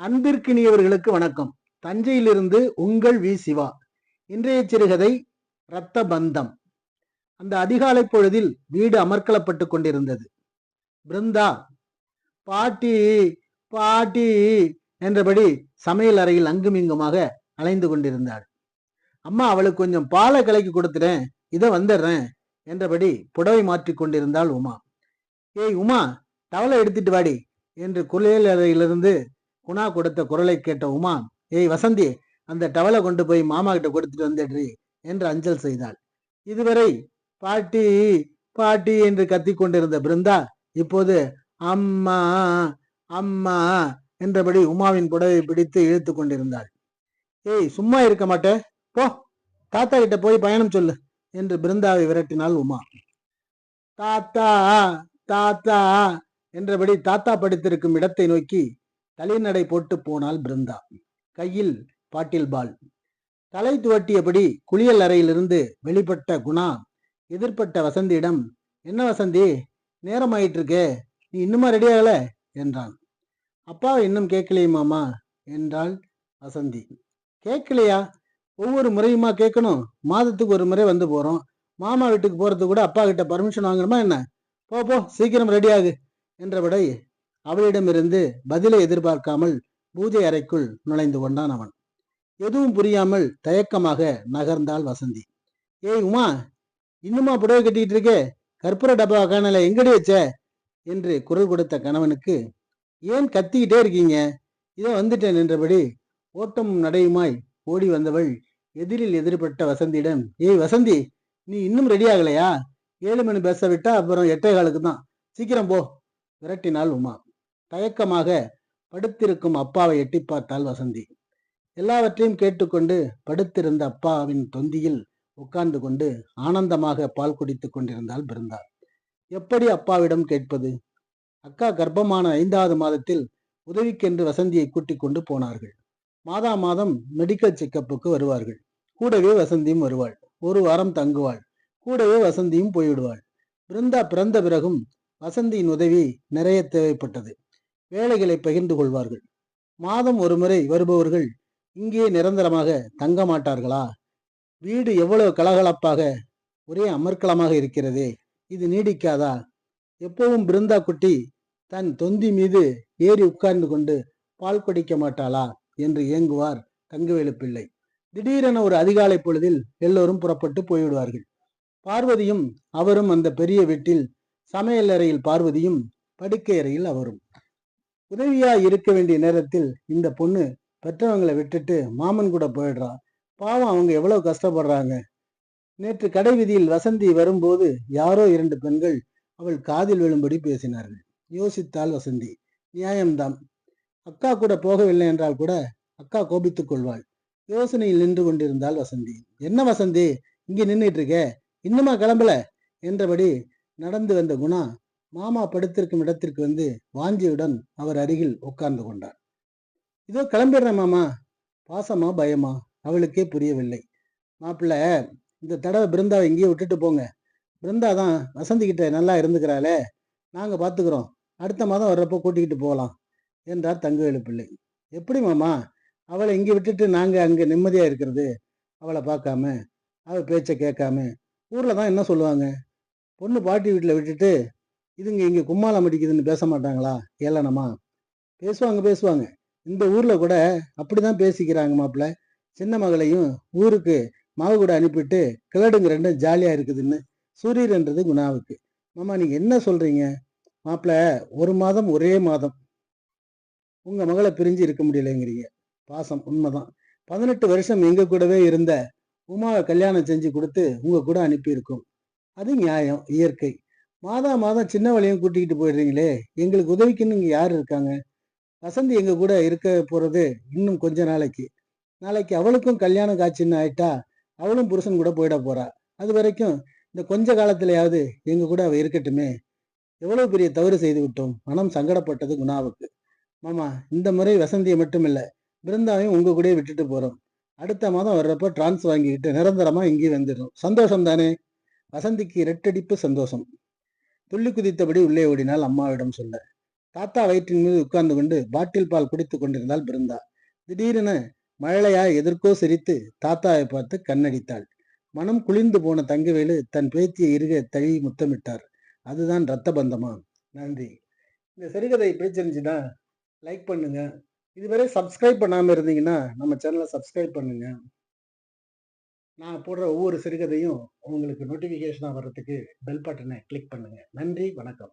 அன்பிற்கினியவர்களுக்கு வணக்கம். தஞ்சையிலிருந்து உங்கள் வி. சிவா. இன்றைய சிறுகதை இரத்த பந்தம் அந்த அதிகாலை பொழுதில் வீடு அமர்க்கலப்பட்டு கொண்டிருந்தது. பிருந்தா பாட்டி பாட்டி என்றபடி சமையல் அறையில் அங்குமிங்குமாக அலைந்து கொண்டிருந்தாள். அம்மா அவளுக்கு கொஞ்சம் பாலை கலக்கி கொடுத்துட்டேன் இதை வந்துடுறேன் என்றபடி புடவை மாற்றி கொண்டிருந்தாள் உமா. ஏய் உமா டவலை எடுத்துட்டு வாடி என்று குளியல் அறையிலிருந்து குணா கொடுத்த குரலை கேட்ட உமா ஏய் வசந்தி அந்த டவலை கொண்டு போய் மாமா கிட்ட கொடுத்துட்டு வந்துடுறி என்று அஞ்சல் செய்தாள். இதுவரை பாட்டி பாட்டி என்று கத்திக் கொண்டிருந்த பிருந்தா இப்போது அம்மா அம்மா என்றபடி உமாவின் புடவை பிடித்து இழுத்து கொண்டிருந்தாள். ஏய் சும்மா இருக்க மாட்டே போ தாத்தா கிட்ட போய் பயணம் சொல்லு என்று பிருந்தாவை விரட்டினாள் உமா. தாத்தா தாத்தா என்றபடி தாத்தா படித்திருக்கும் இடத்தை நோக்கி தலைநடை போட்டு போனாள் பிருந்தா. கையில் பாட்டில் பால். தலை துவட்டியபடி குளியல் அறையிலிருந்து வெளிப்பட்ட குணா எதிர்ப்பட்ட வசந்தியிடம் என்ன வசந்தி நேரம் ஆயிட்டிருக்கே நீ இன்னுமா ரெடி ஆகல? என்றான். அப்பா இன்னும் கேட்கலையே மாமா என்றாள் வசந்தி. கேட்கலையா? ஒவ்வொரு முறையுமா கேட்கணும்? மாதத்துக்கு ஒரு முறை வந்து போறோம். மாமா வீட்டுக்கு போறது கூட அப்பா கிட்ட பர்மிஷன் வாங்கணுமா என்ன? போ போ சீக்கிரம் ரெடி ஆகு என்றபடி அவளிடமிருந்து பதிலை எதிர்பார்க்காமல் பூஜை அறைக்குள் நுழைந்து கொண்டான் அவன். எதுவும் புரியாமல் தயக்கமாக நகர்ந்தாள் வசந்தி. ஏய் உமா இன்னுமா புடவை கட்டிட்டு இருக்கே? கற்பூர டப்பா காணல எங்கடி வச்ச? என்று குரல் கொடுத்த கணவனுக்கு ஏன் கத்திக்கிட்டே இருக்கீங்க? இதோ வந்துட்டேன் என்றபடி ஓட்டமும் நடையுமாய் ஓடி வந்தவள் எதிரில் எதிர்பட்ட வசந்தியிடம் ஏய் வசந்தி நீ இன்னும் ரெடி ஆகலையா? ஏழு மணி பேச விட்டா அப்புறம் எட்டே காலுக்கு தான். சீக்கிரம் போ விரட்டினாள் உமா. தயக்கமாக படுத்திருக்கும் அப்பாவை எட்டி பார்த்தாள் வசந்தி. எல்லாவற்றையும் கேட்டுக்கொண்டு படுத்திருந்த அப்பாவின் தொந்தியில் உட்கார்ந்து கொண்டு ஆனந்தமாக பால் குடித்துக் கொண்டிருந்தாள் பிருந்தா. எப்படி அப்பாவிடம் கேட்பது? அக்கா கர்ப்பமான ஐந்தாவது மாதத்தில் உதவிக்கென்று வசந்தியை கூட்டிக் கொண்டு போனார்கள். மாதா மாதம் மெடிக்கல் செக்கப்புக்கு வருவார்கள். கூடவே வசந்தியும் வருவாள். ஒரு வாரம் தங்குவாள். கூடவே வசந்தியும் போய்விடுவாள். பிருந்தா பிறந்த பிறகும் வசந்தியின் உதவி நிறைய தேவைப்பட்டது. வேலைகளை பகிர்ந்து கொள்வார்கள். மாதம் ஒரு முறை வருபவர்கள் இங்கே நிரந்தரமாக தங்க மாட்டார்களா? வீடு எவ்வளவு கலகலப்பாக ஒரே அமர்க்கலமாக இருக்கிறதே இது நீடிக்காதா? எப்பவும் பிருந்தா குட்டி தன் தொந்தி மீது ஏறி உட்கார்ந்து கொண்டு பால் குடிக்க மாட்டாளா? என்று ஏங்குவார் கங்குவேலு பிள்ளை. திடீரென ஒரு அதிகாலை பொழுதில் எல்லோரும் புறப்பட்டு போய்விடுவார்கள். பார்வதியும் அவரும் அந்த பெரிய வீட்டில் சமையல் அறையில் பார்வதியும் படுக்கை அறையில் அவரும். உதவியா இருக்க வேண்டிய நேரத்தில் இந்த பொண்ணு பெற்றவங்களை விட்டுட்டு மாமன் கூட போயிடுறா. பாவம் அவங்க எவ்வளவு கஷ்டப்படுறாங்க. நேற்று கடை வீதியில் வசந்தி வரும்போது யாரோ இரண்டு பெண்கள் அவள் காதில் விழும்படி பேசினார்கள். யோசித்தாள் வசந்தி. நியாயம்தான். அக்கா கூட போகவில்லை என்றால் கூட அக்கா கோபித்துக் கொள்வாள். யோசனையில் நின்று கொண்டிருந்தாள் வசந்தி. என்ன வசந்தி? இங்கே நின்றுட்டு இருக்க. இன்னுமா கிளம்பல? என்றபடி நடந்து வந்த குணா மாமா படுத்திருக்கும் இடத்திற்கு வந்து வாஞ்சியுடன் அவர் அருகில் உட்கார்ந்து கொண்டார். இதோ கிளம்பிடுறேன் மாமா. பாசமா பயமா? அவளுக்கே புரியவில்லை. மாப்பிள்ள இந்த தடவை பிருந்தாவை இங்கேயே விட்டுட்டு போங்க. பிருந்தா தான் வசந்திக்கிட்ட நல்லா இருந்துக்கிறாளே. நாங்கள் பார்த்துக்குறோம் அடுத்த மாதம் வர்றப்போ கூட்டிக்கிட்டு போகலாம் என்றார் தங்கவேலு பிள்ளை. எப்படி மாமா? அவளை இங்கே விட்டுட்டு நாங்கள் அங்கே நிம்மதியாக இருக்கிறது? அவளை பார்க்காம அவள் பேச்சை கேட்காம. ஊரில் தான் என்ன சொல்லுவாங்க? பொண்ணு பாட்டி வீட்டில் விட்டுட்டு இதுங்க இங்கே கும்மாளம் அடிக்குதுன்னு பேச மாட்டாங்களா? ஏளனமா பேசுவாங்க பேசுவாங்க. இந்த ஊரில் கூட அப்படிதான் பேசிக்கிறாங்க மாப்பிள்ள சின்ன மகளையும் ஊருக்கு மாவு கூட அனுப்பிட்டு கிளடுங்க ரெண்டும் ஜாலியாக இருக்குதுன்னு சூரியன்ன்றது குணாவுக்கு. மாமா நீங்கள் என்ன சொல்கிறீங்க மாப்பிள்ள ஒரு மாதம் ஒரே மாதம். உங்கள் மகளை பிரிஞ்சு இருக்க முடியலைங்கிறீங்க. பாசம் உண்மைதான். பதினெட்டு வருஷம் எங்கள் கூடவே இருந்த உமாவை கல்யாணம் செஞ்சு கொடுத்து உங்கள் கூட அனுப்பியிருக்கோம். அது நியாயம் இயற்கை. மாதா மாதம் சின்ன வழியும் கூட்டிக்கிட்டு போயிடுறீங்களே. எங்களுக்கு உதவிக்குன்னு இங்க யார் இருக்காங்க? வசந்தி எங்க கூட இருக்க போறது இன்னும் கொஞ்ச நாளைக்கு. நாளைக்கு அவளுக்கும் கல்யாணம் காட்சின்னு ஆயிட்டா அவளும் புருஷன் கூட போயிட போறா. அது வரைக்கும் இந்த கொஞ்ச காலத்திலயாவது எங்க கூட அவ இருக்கட்டுமே. எவ்வளவு பெரிய தவறு செய்து விட்டோம். மனம் சங்கடப்பட்டது குணாவுக்கு. மாமா இந்த முறை வசந்தியை மட்டும் இல்லை பிருந்தாவையும் உங்க கூடயே விட்டுட்டு போறோம். அடுத்த மாதம் வர்றப்போ டிரான்ஸ் வாங்கிக்கிட்டு நிரந்தரமா இங்கே வந்துடும் சந்தோஷம் தானே வசந்திக்கு இரட்டடிப்பு சந்தோஷம். துள்ளி குதித்தபடி உள்ளே ஓடினாள் அம்மாவிடம் சொல்ல. தாத்தா வயிற்றின் மீது உட்கார்ந்து கொண்டு பாட்டில் பால் குடித்துக் கொண்டிருந்தாள் பிருந்தா. திடீரென மழலையா எதற்கோ சிரித்து தாத்தாவை பார்த்து கண்ணடித்தாள். மனம் குளிர்ந்து போன தங்கவேலு தன் பேத்தியை இருக தழி முத்தமிட்டார். அதுதான் ரத்த பந்தமா? நன்றி. இந்த சிறுகதை பிடிச்சிருந்துச்சுன்னா லைக் பண்ணுங்க. இதுவரை சப்ஸ்கிரைப் பண்ணாமல் இருந்தீங்கன்னா நம்ம சேனலை சப்ஸ்கிரைப் பண்ணுங்க. நான் போடுற ஒவ்வொரு சிறுகதையும் உங்களுக்கு நோட்டிஃபிகேஷனாக வர்றதுக்கு பெல் பட்டனை கிளிக் பண்ணுங்கள் நன்றி வணக்கம்.